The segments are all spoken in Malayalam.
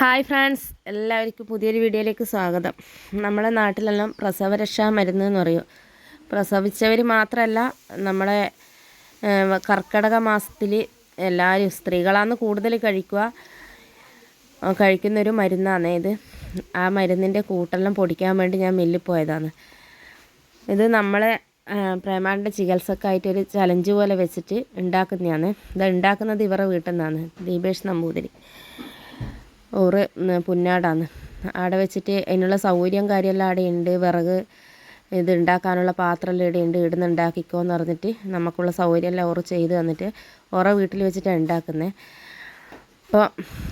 ഹായ് ഫ്രണ്ട്സ് എല്ലാവർക്കും പുതിയൊരു വീഡിയോയിലേക്ക് സ്വാഗതം. നമ്മുടെ നാട്ടിലെല്ലാം പ്രസവരക്ഷാ മരുന്ന് എന്ന് പറയും. പ്രസവിച്ചവർ മാത്രമല്ല നമ്മളെ കർക്കിടക മാസത്തിൽ എല്ലാവരും സ്ത്രീകളാണ് കൂടുതൽ കഴിക്കുക കഴിക്കുന്നൊരു മരുന്നാണ് ഇത്. ആ മരുന്നിന്റെ കൂട്ടെല്ലാം പൊടിക്കാൻ വേണ്ടി ഞാൻ മില്ലിൽ പോയതാണ്. ഇത് നമ്മളെ പ്രേമാന്റെ ചികിത്സക്കായിട്ടൊരു ചലഞ്ച് പോലെ വെച്ചിട്ട് ഉണ്ടാക്കുന്നതാണ് ഇത് ഉണ്ടാക്കുന്നത് ഇവരുടെ വീട്ടിൽ നിന്നാണ് ദീപേഷ് നമ്പൂതിരി. ഓറ് പുന്നാടാണ് അവിടെ വെച്ചിട്ട് അതിനുള്ള സൗകര്യം കാര്യമെല്ലാം അവിടെ ഉണ്ട് വിറക് ഇത് ഉണ്ടാക്കാനുള്ള പാത്രമെല്ലാം ഇവിടെ ഉണ്ട് ഇവിടുന്ന് ഉണ്ടാക്കിക്കോ എന്ന് പറഞ്ഞിട്ട് നമുക്കുള്ള സൗകര്യമെല്ലാം ഓറ് ചെയ്ത് തന്നിട്ട് ഓറ വീട്ടിൽ വെച്ചിട്ടാണ് ഉണ്ടാക്കുന്നത് അപ്പോൾ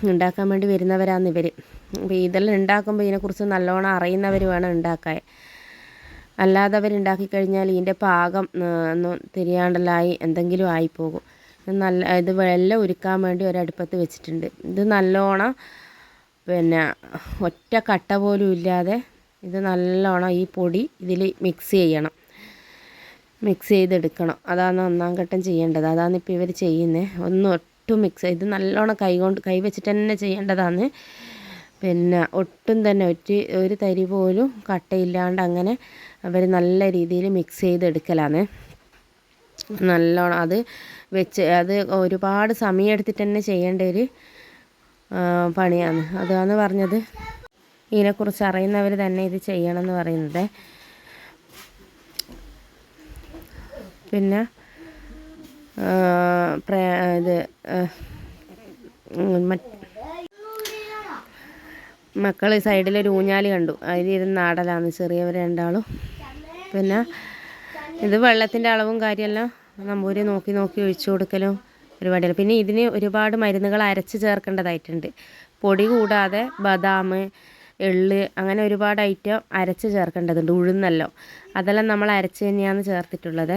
ഉണ്ടാക്കാൻ വേണ്ടി വരുന്നവരാണ് ഇവർ അപ്പോൾ ഇതെല്ലാം ഉണ്ടാക്കുമ്പോൾ ഇതിനെക്കുറിച്ച് നല്ലോണം അറിയുന്നവർ വേണം ഉണ്ടാക്കാൻ അല്ലാതെ അവരുണ്ടാക്കി കഴിഞ്ഞാൽ ഇതിന്റെ പാകം ഒന്നും തിരിയാണ്ടല്ലായി എന്തെങ്കിലും ആയിപ്പോകും നല്ല ഇത് വെള്ളം ഉരുക്കാൻ വേണ്ടി ഒരടുപ്പത്ത് വെച്ചിട്ടുണ്ട്. ഇത് നല്ലോണം പിന്നെ ഒറ്റ കട്ട പോലും ഇല്ലാതെ ഇത് നല്ലോണം ഈ പൊടി ഇതിൽ മിക്സ് ചെയ്യണം. മിക്സ് ചെയ്തെടുക്കണം. അതാണ് ഒന്നാം ഘട്ടം ചെയ്യേണ്ടത്. അതാണ് ഇപ്പോൾ ഇവർ ചെയ്യുന്നത് ഒന്ന് ഒട്ടും മിക്സ് ഇത് നല്ലോണം കൈ കൊണ്ട് കൈ വെച്ചിട്ട് തന്നെ ചെയ്യേണ്ടതാണ് പിന്നെ ഒട്ടും തന്നെ ഒറ്റ ഒരു തരി പോലും കട്ടയില്ലാണ്ട് അങ്ങനെ അവർ നല്ല രീതിയിൽ മിക്സ് ചെയ്തെടുക്കലാണ് നല്ലോണം അത് വെച്ച് അത് ഒരുപാട് സമയം എടുത്തിട്ട് തന്നെ ചെയ്യേണ്ട ഒരു പണിയാണ്. അതാണ് പറഞ്ഞത് ഇതിനെക്കുറിച്ച് അറിയുന്നവർ തന്നെ ഇത് ചെയ്യണം എന്ന് പറയുന്നത്. പിന്നെ ഇത് മക്കൾ സൈഡിൽ ഒരു ഊഞ്ഞാൽ കണ്ടു. അതിലിരുന്ന് ആടലാണ് ചെറിയവർ രണ്ടാളും. പിന്നെ ഇത് വെള്ളത്തിന്റെ അളവും കാര്യമെല്ലാം നമ്പൂരി നോക്കി നോക്കി ഒഴിച്ചു കൊടുക്കലും. പരിപാടിയാണ് പിന്നെ ഇതിന് ഒരുപാട് മരുന്നുകൾ അരച്ച് ചേർക്കേണ്ടതായിട്ടുണ്ട്. പൊടി കൂടാതെ ബദാം എള്ള് അങ്ങനെ ഒരുപാട് ഐറ്റം അരച്ച് ചേർക്കേണ്ടതുണ്ട്. ഉഴുന്നല്ലോ. അതെല്ലാം നമ്മൾ അരച്ച് തന്നെയാണ് ചേർത്തിട്ടുള്ളത്.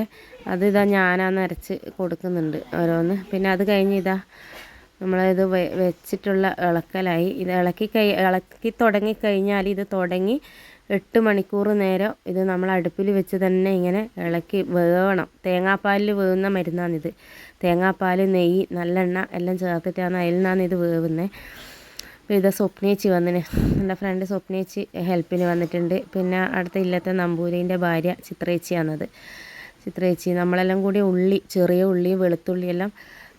അത് ഇതാ ഞാനാന്ന് അരച്ച് കൊടുക്കുന്നുണ്ട് ഓരോന്ന്. പിന്നെ അത് കഴിഞ്ഞ് ഇതാ നമ്മളിത് വെച്ചിട്ടുള്ള ഇളക്കലായി. ഇത് ഇളക്കി കൈ ഇളക്കി തുടങ്ങിക്കഴിഞ്ഞാൽ ഇത് തുടങ്ങി എട്ട് മണിക്കൂർ നേരം ഇത് നമ്മൾ അടുപ്പിൽ വെച്ച് തന്നെ ഇങ്ങനെ ഇളക്കി വേവണം. തേങ്ങാപ്പാലിൽ വേവുന്ന മരുന്നാണിത്. തേങ്ങാപ്പാൽ നെയ്യ് നല്ലെണ്ണ എല്ലാം ചേർത്തിട്ടാണ് അതിൽ നിന്നാണ് ഇത് വേവുന്നത് അപ്പോൾ ഇത് സ്വപ്നേച്ചി വന്നിന്. എന്റെ ഫ്രണ്ട് സ്വപ്നേച്ചി ഹെൽപ്പിന് വന്നിട്ടുണ്ട്. പിന്നെ അടുത്ത ഇല്ലത്തെ നമ്പൂരീന്റെ ഭാര്യ ചിത്രേച്ചിയാണത്. ചിത്രേച്ചി നമ്മളെല്ലാം കൂടി ഉള്ളി ചെറിയ ഉള്ളിയും വെളുത്തുള്ളിയെല്ലാം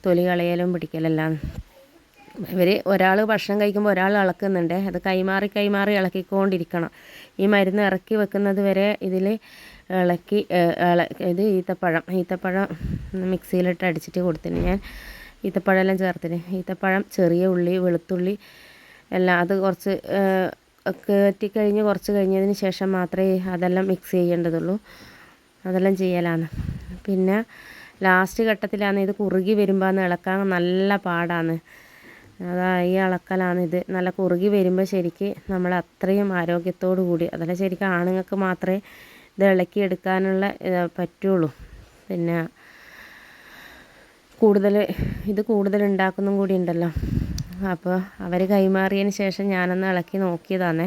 തൊലി കളയലും പിടിക്കലെല്ലാം. ഇവർ ഒരാൾ ഭക്ഷണം കഴിക്കുമ്പോൾ ഒരാൾ ഇളക്കുന്നുണ്ട് അത് കൈമാറി കൈമാറി ഇളക്കിക്കൊണ്ടിരിക്കണം. ഈ മരുന്ന് ഇറക്കി വെക്കുന്നത് വരെ ഇതിൽ ഇളക്കി ഇത് ഈത്തപ്പഴം ഈത്തപ്പഴം മിക്സിയിലിട്ട് അടിച്ചിട്ട് കൊടുത്തിന് ഞാൻ ഈത്തപ്പഴം എല്ലാം ചേർത്തിന്. ഈത്തപ്പഴം ചെറിയ ഉള്ളി വെളുത്തുള്ളി എല്ലാം അത് കുറച്ച് കയറ്റി കഴിഞ്ഞ് കുറച്ച് കഴിഞ്ഞതിന് ശേഷം മാത്രമേ അതെല്ലാം മിക്സ് ചെയ്യേണ്ടതുള്ളൂ. അതെല്ലാം ചെയ്യലാണ്. പിന്നെ ലാസ്റ്റ് ഘട്ടത്തിലാണ് ഇത് കുറുകി വരുമ്പോൾ ഇളക്കാൻ നല്ല പാടാണ്. അതാ ഈ അളക്കലാണിത്. നല്ല കുറുകി വരുമ്പോൾ ശരിക്ക് നമ്മൾ അത്രയും ആരോഗ്യത്തോടു കൂടി അതല്ല ശരിക്കും ആണുങ്ങൾക്ക് മാത്രമേ ഇത് ഇളക്കി എടുക്കാനുള്ള പറ്റുള്ളൂ. പിന്നെ കൂടുതൽ ഇത് കൂടുതൽ ഉണ്ടാക്കുന്നതും കൂടി ഉണ്ടല്ലോ. അപ്പോൾ അവർ കൈമാറിയതിന് ശേഷം ഞാനൊന്ന് ഇളക്കി നോക്കിയതാണ്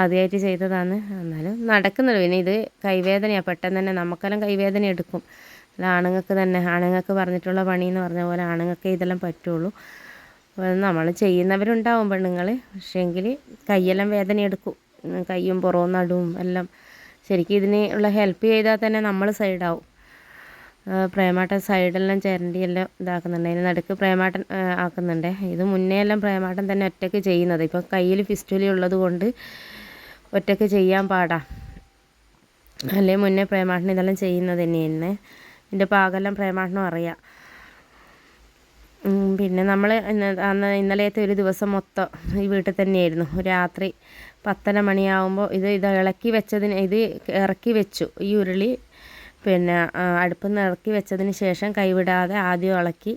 ആദ്യമായിട്ട് ചെയ്തതാണ് എന്നാലും നടക്കുന്നുള്ളൂ പിന്നെ ഇത് കൈവേദനയാണ് പെട്ടെന്ന് തന്നെ നമുക്കെല്ലാം കൈവേദന എടുക്കും. അല്ല ആണുങ്ങൾക്ക് തന്നെ. ആണുങ്ങൾക്ക് പറഞ്ഞിട്ടുള്ള പണി എന്ന് പറഞ്ഞ പോലെ ആണുങ്ങൾക്ക് ഇതെല്ലാം പറ്റുള്ളൂ. നമ്മൾ ചെയ്യുന്നവരുണ്ടാവും പെണ്ണുങ്ങൾ പക്ഷേങ്കിൽ കൈയെല്ലാം വേദന എടുക്കും. കയ്യും പുറവും നടുവും എല്ലാം. ശരിക്കും ഇതിന് ഉള്ള ഹെൽപ്പ് ചെയ്താൽ തന്നെ നമ്മൾ സൈഡാവും പ്രേമാട്ടൻ സൈഡെല്ലാം ചിരണ്ടി എല്ലാം ഇതാക്കുന്നുണ്ട്. അതിന് നടുക്ക് പ്രേമാട്ടൻ ആക്കുന്നുണ്ട്. ഇത് മുന്നേ എല്ലാം പ്രേമാട്ടൻ തന്നെ ഒറ്റയ്ക്ക് ചെയ്യുന്നത്. ഇപ്പോൾ കയ്യിൽ ഫിസ്റ്റുലി ഉള്ളത് കൊണ്ട് ഒറ്റയ്ക്ക് ചെയ്യാൻ പാടാ. അല്ലേ മുന്നേ പ്രേമാട്ടൻ ഇതെല്ലാം ചെയ്യുന്നത് തന്നെ എന്നെ എന്റെ പാകെല്ലാം പ്രേമാട്ടനും അറിയാം. പിന്നെ നമ്മൾ അന്ന് ഇന്നലത്തെ ഒരു ദിവസം മൊത്തം ഈ വീട്ടിൽ തന്നെയായിരുന്നു. രാത്രി പത്തര മണിയാവുമ്പോൾ ഇത് ഇത് ഇളക്കി വെച്ചതിന് ഇത് ഇറക്കി വെച്ചു. ഈ ഉരുളി പിന്നെ അടുപ്പിൽ നിന്ന് ഇറക്കി വെച്ചതിന് ശേഷം കൈവിടാതെ ആദ്യം ഇളക്കി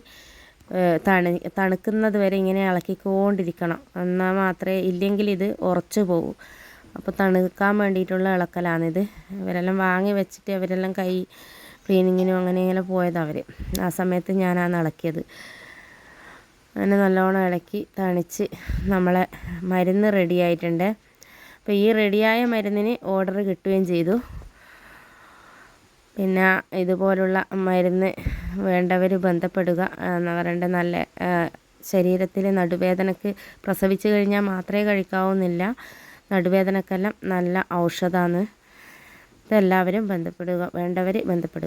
തണു തണുക്കുന്നത് വരെ ഇങ്ങനെ ഇളക്കിക്കൊണ്ടിരിക്കണം. എന്നാൽ മാത്രമേ ഇല്ലെങ്കിൽ ഇത് ഉറച്ചു പോകും അപ്പോൾ തണുക്കാൻ വേണ്ടിയിട്ടുള്ള ഇളക്കലാണിത്. ഇവരെല്ലാം വാങ്ങി വെച്ചിട്ട് അവരെല്ലാം കൈ ക്ലീനിങ്ങിനും അങ്ങനെ ഇങ്ങനെ പോയത് അവർ ആ സമയത്ത് ഞാനാണ് ഇളക്കിയത്. അങ്ങനെ നല്ലോണം ഇളക്കി തണിച്ച് നമ്മളെ മരുന്ന് റെഡി ആയിട്ടുണ്ട് അപ്പോൾ ഈ റെഡിയായ മരുന്നിന് ഓർഡർ കിട്ടുകയും ചെയ്തു. പിന്നെ ഇതുപോലുള്ള മരുന്ന് വേണ്ടവർ ബന്ധപ്പെടുക എന്ന് പറയേണ്ട നല്ല ശരീരത്തിലെ നടുവേദനക്ക് പ്രസവിച്ചു കഴിഞ്ഞാൽ മാത്രമേ കഴിക്കാവുന്നില്ല. നടുവേദനക്കെല്ലാം നല്ല ഔഷധമാണ് ഇതെല്ലാവരും ബന്ധപ്പെടുക വേണ്ടവർ ബന്ധപ്പെടുക.